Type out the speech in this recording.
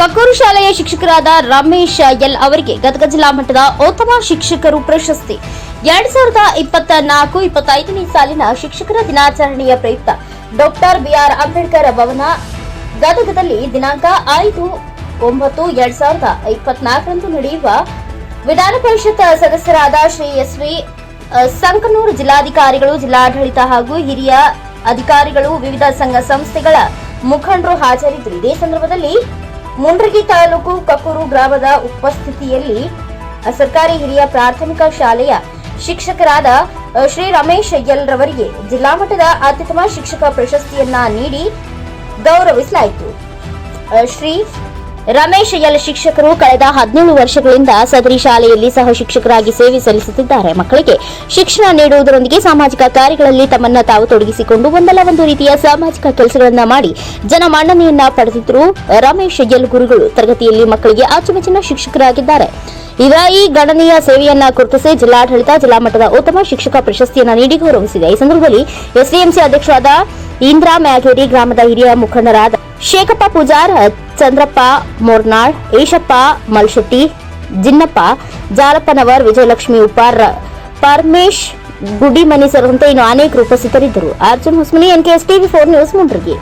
ಕಕ್ಕೂರು ಶಾಲೆಯ ಶಿಕ್ಷಕರಾದ ರಮೇಶ್ ಎಲ್ ಅವರಿಗೆ ಗದಗ ಜಿಲ್ಲಾ ಮಟ್ಟದ ಉತ್ತಮ ಶಿಕ್ಷಕರು ಪ್ರಶಸ್ತಿ. ಎರಡ್ ಸಾವಿರದ ಇಪ್ಪತ್ತ ನಾಲ್ಕು ಇಪ್ಪತ್ತೈದನೇ ಸಾಲಿನ ಶಿಕ್ಷಕರ ದಿನಾಚರಣೆಯ ಪ್ರಯುಕ್ತ ಡಾಕ್ಟರ್ ಬಿಆರ್ ಅಂಬೇಡ್ಕರ್ ಭವನ ಗದಗದಲ್ಲಿ ದಿನಾಂಕ ಐದು ಒಂಬತ್ತು ಎರಡ್ ಸಾವಿರದ ಇಪ್ಪತ್ನಾಲ್ಕರಂದು ನಡೆಯುವ ವಿಧಾನ ಪರಿಷತ್ ಸದಸ್ಯರಾದ ಶ್ರೀ ಎಸ್ ವಿ ಸಂಕನೂರು ಜಿಲ್ಲಾಧಿಕಾರಿಗಳು, ಜಿಲ್ಲಾಡಳಿತ ಹಾಗೂ ಹಿರಿಯ ಅಧಿಕಾರಿಗಳು, ವಿವಿಧ ಸಂಘ ಸಂಸ್ಥೆಗಳ ಮುಖಂಡರು ಹಾಜರಿದ್ದರು. ಇದೇ ಸಂದರ್ಭದಲ್ಲಿ ಮುಂಡ್ರಗಿ ತಾಲೂಕು ಕಕ್ಕೂರು ಗ್ರಾಮದ ಉಪಸ್ಥಿತಿಯಲ್ಲಿ ಸರ್ಕಾರಿ ಹಿರಿಯ ಪ್ರಾಥಮಿಕ ಶಾಲೆಯ ಶಿಕ್ಷಕರಾದ ಶ್ರೀ ರಮೇಶ್ ಎಲ್ ರವರಿಗೆ ಜಿಲ್ಲಾ ಮಟ್ಟದ ಅತ್ಯುತ್ತಮ ಶಿಕ್ಷಕ ಪ್ರಶಸ್ತಿಯನ್ನ ನೀಡಿ ಗೌರವಿಸಲಾಯಿತು. ಶ್ರೀ ರಮೇಶ್ ಎಲ್ ಶಿಕ್ಷಕರು ಕಳೆದ ಹದಿನೇಳು ವರ್ಷಗಳಿಂದ ಸದರಿ ಶಾಲೆಯಲ್ಲಿ ಸಹ ಶಿಕ್ಷಕರಾಗಿ ಸೇವೆ ಸಲ್ಲಿಸುತ್ತಿದ್ದಾರೆ. ಮಕ್ಕಳಿಗೆ ಶಿಕ್ಷಣ ನೀಡುವುದರೊಂದಿಗೆ ಸಾಮಾಜಿಕ ಕಾರ್ಯಗಳಲ್ಲಿ ತಮ್ಮನ್ನ ತಾವು ತೊಡಗಿಸಿಕೊಂಡು ಒಂದಲ್ಲ ಒಂದು ರೀತಿಯ ಸಾಮಾಜಿಕ ಕೆಲಸಗಳನ್ನ ಮಾಡಿ ಜನ ಮನ್ನಣೆಯನ್ನ ಪಡೆದಿದ್ದರು. ರಮೇಶ್ ಎಲ್ ಗುರುಗಳು ತರಗತಿಯಲ್ಲಿ ಮಕ್ಕಳಿಗೆ ಅಚ್ಚುಮೆಚ್ಚಿನ ಶಿಕ್ಷಕರಾಗಿದ್ದಾರೆ. ಇದರ ಈ ಗಣನೀಯ ಸೇವೆಯನ್ನ ಗುರುತಿಸಿ ಜಿಲ್ಲಾಡಳಿತ, ಜಿಲ್ಲಾ ಮಟ್ಟದ ಉತ್ತಮ ಶಿಕ್ಷಕ ಪ್ರಶಸ್ತಿಯನ್ನ ನೀಡಿ ಗೌರವಿಸಿದೆ. ಈ ಸಂದರ್ಭದಲ್ಲಿ ಎಸ್ಡಿಎಂಸಿ ಅಧ್ಯಕ್ಷರಾದ ಇಂದ್ರಾ ಮ್ಯಾಗೇರಿ, ಗ್ರಾಮದ ಹಿರಿಯ ಮುಖಂಡರಾದ ಶೇಖಪ್ಪ ಪೂಜಾರ್ ಚಂದ್ರಪ್ಪ ಮೋರ್ನಾಳ್ ಈಶಪ್ಪ ಮಲ್ಶೆಟ್ಟಿ, ಜಿನ್ನಪ್ಪ ಜಾಲಪ್ಪನವರ್, ವಿಜಯಲಕ್ಷ್ಮಿ ಉಪಾರ್ ಪರಮೇಶ್ ಗುಡಿಮನಿ ಸೇರಿದಂತೆ ಇನ್ನು ಅನೇಕರು ಉಪಸ್ಥಿತರಿದ್ದರು. Arjun Husmani, NKS TV four news Mundargi